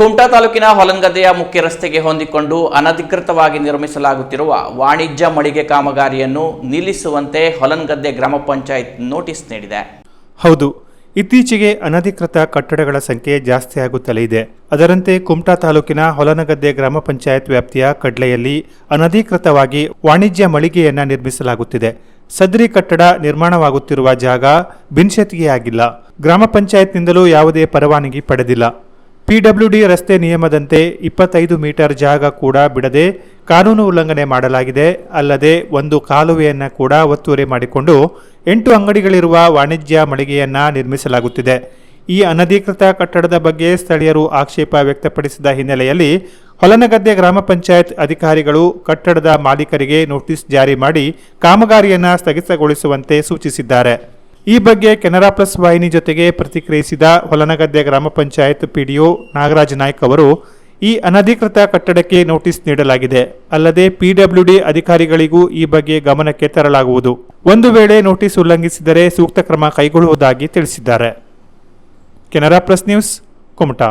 ಕುಮಟಾ ತಾಲೂಕಿನ ಹೊಲಂಗದ್ದೆಯ ಮುಖ್ಯ ರಸ್ತೆಗೆ ಹೊಂದಿಕೊಂಡು ಅನಧಿಕೃತವಾಗಿ ನಿರ್ಮಿಸಲಾಗುತ್ತಿರುವ ವಾಣಿಜ್ಯ ಮಳಿಗೆ ಕಾಮಗಾರಿಯನ್ನು ನಿಲ್ಲಿಸುವಂತೆ ಹೊಲಂಗದ್ದೆ ಗ್ರಾಮ ಪಂಚಾಯತ್ ನೋಟಿಸ್ ನೀಡಿದೆ. ಹೌದು, ಇತ್ತೀಚೆಗೆ ಅನಧಿಕೃತ ಕಟ್ಟಡಗಳ ಸಂಖ್ಯೆ ಜಾಸ್ತಿಯಾಗುತ್ತಲೇ ಇದೆ. ಅದರಂತೆ ಕುಮಟಾ ತಾಲೂಕಿನ ಹೊಲನಗದ್ದೆ ಗ್ರಾಮ ಪಂಚಾಯತ್ ವ್ಯಾಪ್ತಿಯ ಕಡ್ಲೆಯಲ್ಲಿ ಅನಧಿಕೃತವಾಗಿ ವಾಣಿಜ್ಯ ಮಳಿಗೆಯನ್ನ ನಿರ್ಮಿಸಲಾಗುತ್ತಿದೆ. ಸದ್ರಿ ಕಟ್ಟಡ ನಿರ್ಮಾಣವಾಗುತ್ತಿರುವ ಜಾಗ ಬಿನ್ಶೆತ್ತಿಗೆಯಾಗಿಲ್ಲ ಗ್ರಾಮ ಪಂಚಾಯತ್ನಿಂದಲೂ ಯಾವುದೇ ಪರವಾನಗಿ ಪಡೆದಿಲ್ಲ. ಪಿಡಬ್ಲ್ಯೂಡಿ ರಸ್ತೆ ನಿಯಮದಂತೆ ಇಪ್ಪತ್ತೈದು ಮೀಟರ್ ಜಾಗ ಕೂಡ ಬಿಡದೆ ಕಾನೂನು ಉಲ್ಲಂಘನೆ ಮಾಡಲಾಗಿದೆ. ಅಲ್ಲದೆ ಒಂದು ಕಾಲುವೆಯನ್ನು ಕೂಡ ಒತ್ತುವರಿ ಮಾಡಿಕೊಂಡು ಎಂಟು ಅಂಗಡಿಗಳಿರುವ ವಾಣಿಜ್ಯ ಮಳಿಗೆಯನ್ನು ನಿರ್ಮಿಸಲಾಗುತ್ತಿದೆ. ಈ ಅನಧಿಕೃತ ಕಟ್ಟಡದ ಬಗ್ಗೆ ಸ್ಥಳೀಯರು ಆಕ್ಷೇಪ ವ್ಯಕ್ತಪಡಿಸಿದ ಹಿನ್ನೆಲೆಯಲ್ಲಿ ಹೊಲನಗದ್ದೆ ಗ್ರಾಮ ಪಂಚಾಯತ್ ಅಧಿಕಾರಿಗಳು ಕಟ್ಟಡದ ಮಾಲೀಕರಿಗೆ ನೋಟಿಸ್ ಜಾರಿ ಮಾಡಿ ಕಾಮಗಾರಿಯನ್ನು ಸ್ಥಗಿತಗೊಳಿಸುವಂತೆ ಸೂಚಿಸಿದ್ದಾರೆ. ಈ ಬಗ್ಗೆ ಕೆನರಾ ಪ್ಲಸ್ ವಾಹಿನಿ ಜೊತೆಗೆ ಪ್ರತಿಕ್ರಿಯಿಸಿದ ಹೊಲನಗದ್ದೆ ಗ್ರಾಮ ಪಂಚಾಯತ್ ಪಿಡಿಒ ನಾಗರಾಜ್ ನಾಯ್ಕ್ ಅವರು, ಈ ಅನಧಿಕೃತ ಕಟ್ಟಡಕ್ಕೆ ನೋಟಿಸ್ ನೀಡಲಾಗಿದೆ. ಅಲ್ಲದೆ ಪಿಡಬ್ಲ್ಯೂಡಿ ಅಧಿಕಾರಿಗಳಿಗೂ ಈ ಬಗ್ಗೆ ಗಮನಕ್ಕೆ ತರಲಾಗುವುದು. ಒಂದು ವೇಳೆ ನೋಟಿಸ್ ಉಲ್ಲಂಘಿಸಿದರೆ ಸೂಕ್ತ ಕ್ರಮ ಕೈಗೊಳ್ಳುವುದಾಗಿ ತಿಳಿಸಿದ್ದಾರೆ. Canara plus news, Kumta.